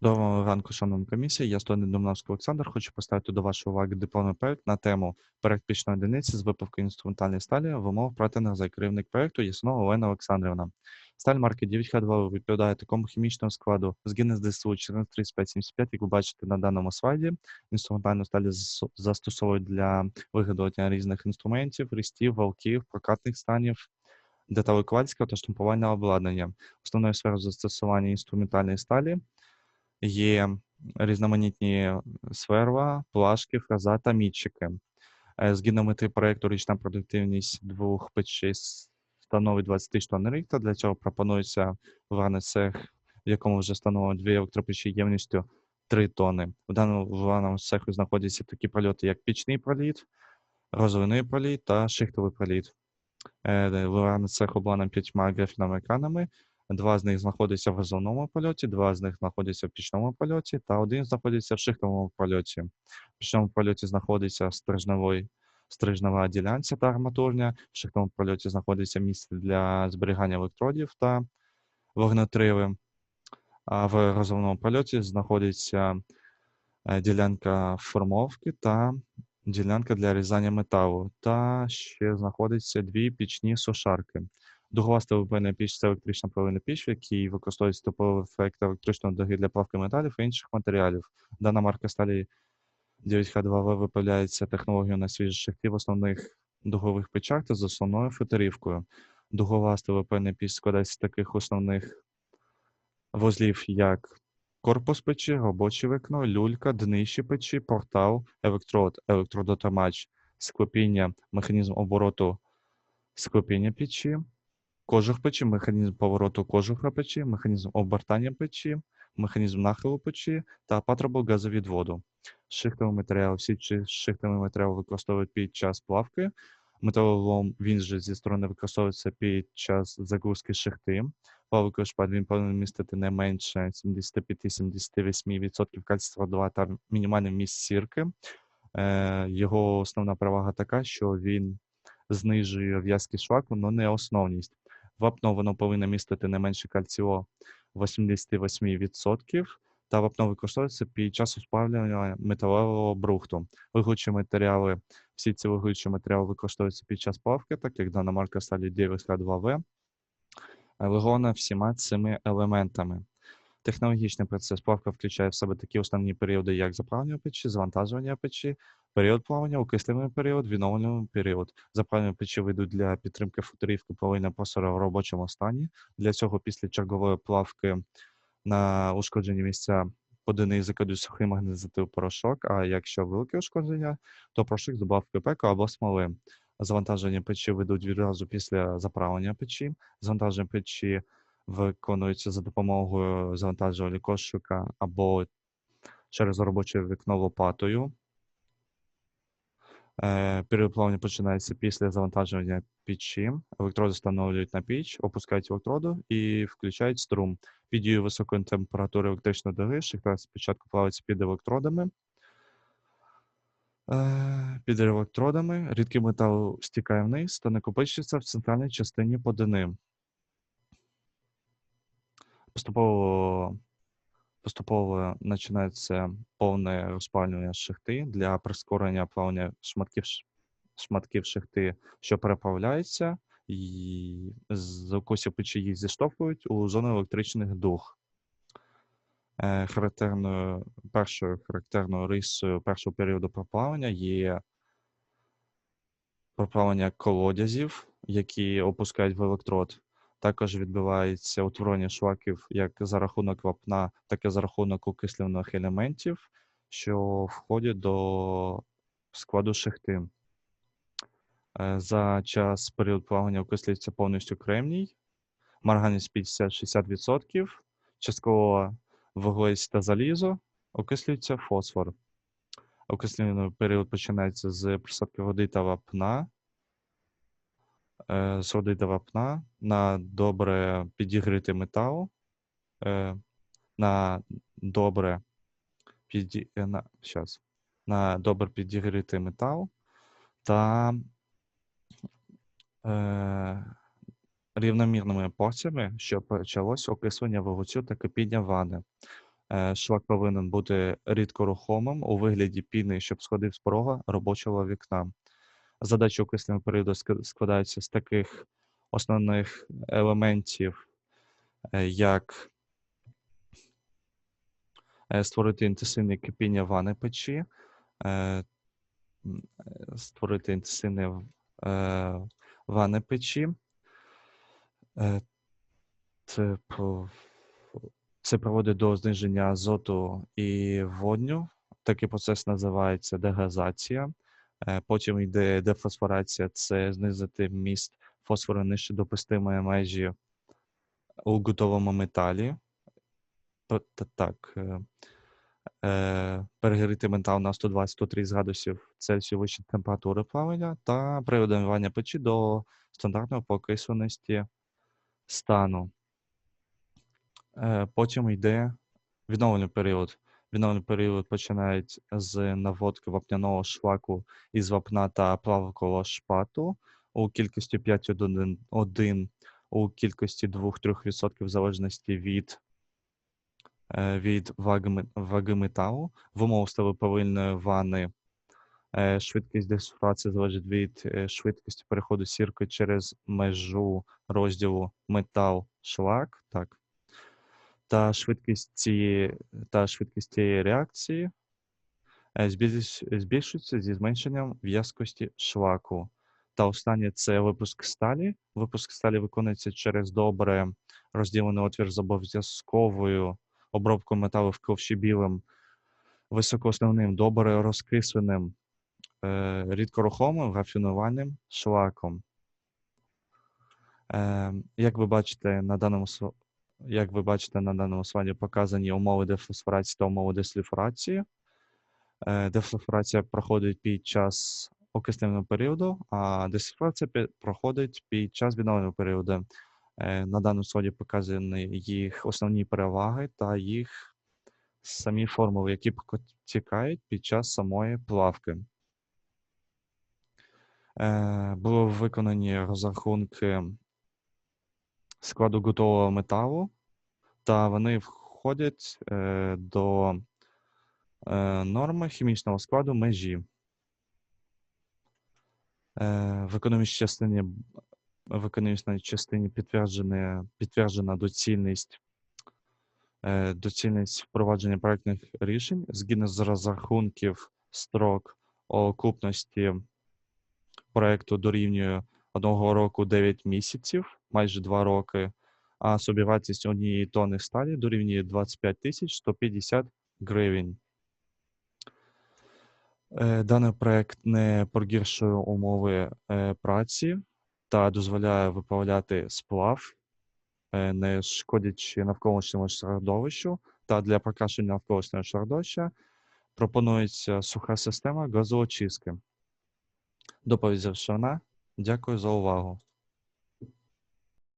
Доброго ранку, шановна комісія. Я студент Домнавський Олександр. Хочу поставити до вашої уваги дипломний проект на тему проект пічної одиниці з випавки інструментальної сталі в умовах протинах керівник проекту Яснова Олена Олександрівна. Сталь марки 9Х2 відповідає такому хімічному складу з Гіннес ДСУ 143575, як ви бачите на даному слайді. Інструментальну сталі зас- застосовують для виготовлення різних інструментів, рістів, валків, прокатних станів, деталековальського та штампувального обладнання. Основною сферою застосування інструментальної сталі є різноманітні сверла, плашки, фреза та мітчики. Е, Згідно мети проекту річна продуктивність двох печей становить 20 тисяч тонн рік, для цього пропонується варний цех, в якому вже встановлено дві електропечі ємністю 3 тонни. В даному варному цеху знаходяться такі прольоти, як пічний проліт, розвинний проліт та шихтовий проліт. Е, Варний цех обладнаний п'ятьма графінами екранами, Два з них знаходяться в газовному польоті, два з них знаходяться в пічному польоті, та один знаходиться в шихтовому польоті. В пічному польоті знаходиться стрижневий, стрижнева ділянця та арматурня. В шихтовому польоті знаходиться місце для зберігання електродів та вогнетриви. А в газовному польоті знаходиться е, ділянка формовки та ділянка для різання металу. Та ще знаходяться дві пічні сушарки. Дугова стовпильна піч це електрична повинна піч, в якій використовується топовий ефект електричної дуги для плавки металів і інших матеріалів. Дана марка сталі 9Х2В виправляється технологією на свіжій шахті в основних дугових печах та з основною футерівкою. Дугова стовпильна піч складається з таких основних вузлів, як корпус печі, робоче вікно, люлька, днище печі, портал, електрод, електродотримач, склепіння, механізм обороту склепіння печі, кожух печі, механізм повороту кожуха печі, механізм обертання печі, механізм нахилу печі та патрубогазовідводу. Шихтовий матеріал. Всі шихтовий матеріал використовують під час плавки. Металолом він же зі сторони використовується під час загрузки шахти. Плавковий шпат він повинен містити не менше 75-78% кальцію 2 та мінімальний вміст сірки. Е, Його основна перевага така, що він знижує в'язкість шлаку, але не основність. Вапно воно повинно містити не менше кальціо 88%, та вапно використовується під час сплавлювання металевого брухту. Вигучі матеріали, всі ці вигучі матеріали використовуються під час плавки, так як дана марка сталі 9Х2В, вигона всіма цими елементами. Технологічний процес плавка включає в себе такі основні періоди, як заправлення печі, завантажування печі, період плавання, окислювальний період, відновлювальний період. Заправлення печі ведуть для підтримки футорівки повинна просора в робочому стані. Для цього після чергової плавки на ушкоджені місця подини закидують сухий магнезитив порошок, а якщо велике ушкодження, то порошок з добавкою пеку або смоли. Завантаження печі ведуть відразу після заправлення печі. Завантаження печі виконується за допомогою завантажувального кошика або через робоче вікно лопатою. Період плавання починається після завантажування печі. Електроди встановлюють на піч, опускають електроду і включають струм. Під дією високої температури електричної дуги шахта спочатку плавиться під електродами. Е, Під електродами рідкий метал стікає вниз та накопичується в центральній частині подини. Поступово поступово починається повне розпалювання шахти для прискорення плавання шматків, шматків шахти, що переплавляється, і з укосів печі їх зіштовхують у зону електричних дуг. Е, Характерною, першою характерною рисою першого періоду проплавання є проплавання колодязів, які опускають в електрод. Також відбувається утворення шлаків як за рахунок вапна, так і за рахунок окислюваних елементів, що входять до складу шахти. Е, За час період плавання окислюється повністю кремній, марганець 50-60%, частково вуглець та залізо, окислюється фосфор. Окислювальний період починається з присадки води та вапна. Е, З та вапна на добре підігрітий метал, е, на добре піді... е, на... щас. на добре підігрітий метал та е, рівномірними порціями, що почалось окислення вугоцю та кипіння вани. Шлак повинен бути рідкорухомим у вигляді піни, щоб сходив з порога робочого вікна. Задачі окисленого періоду ск- складаються з таких основних елементів, е, як е, створити інтенсивне кипіння вани печі, е, створити інтенсивне вани печі. Це, приводить до зниження азоту і водню. Такий процес називається дегазація. Е, Потім йде дефосфорація, це знизити міст фосфору нижче допустимої межі у готовому металі. Так, е, е, перегріти метал на 120-130 градусів Цельсію вище температури плавлення та приведення печі до стандартної покисленості стану. Потім йде відновлений період. Відновлений період починають з наводки вапняного шлаку із вапна та плавкового шпату у кількості 5,1 у кількості 2-3% в залежності від, е, від ваги, ваги металу. В умовах ставоповильної ванни е, швидкість дисфрації залежить від е, швидкості переходу сірки через межу розділу метал-шлак. Так та швидкість цієї, та швидкість цієї реакції е, збільшується зі зменшенням в'язкості шлаку. Та останнє це випуск сталі. Випуск сталі виконується через добре розділений отвір з обов'язковою обробкою металу в ковші білим, високоосновним, добре розкисленим, е, рідкорухомим рафінувальним шлаком. Е, Як ви бачите, на даному як ви бачите, на даному слайді показані умови дефосфорації та умови десліфорації. Е, Дефосфорація проходить під час окисленого періоду, а десифрація проходить під час відновленого періоду. Е, На даному слайді показані їх основні переваги та їх самі формули, які протікають під час самої плавки. Е, Були виконані розрахунки складу готового металу, та вони входять е, до е, норми хімічного складу межі. Е, в економічній частині в економічній частині підтверджена, підтверджена доцільність, е, доцільність впровадження проектних рішень згідно з розрахунків строк окупності проекту дорівнює одного року 9 місяців, майже 2 роки, а собівартість однієї тонни сталі дорівнює 25 тисяч 150 гривень. Е, Даний проект не погіршує умови е, праці та дозволяє виправляти сплав, е, не шкодячи навколишньому середовищу. Та для покращення навколишнього середовища пропонується суха система газоочистки. Доповідь завершена. Дякую за увагу.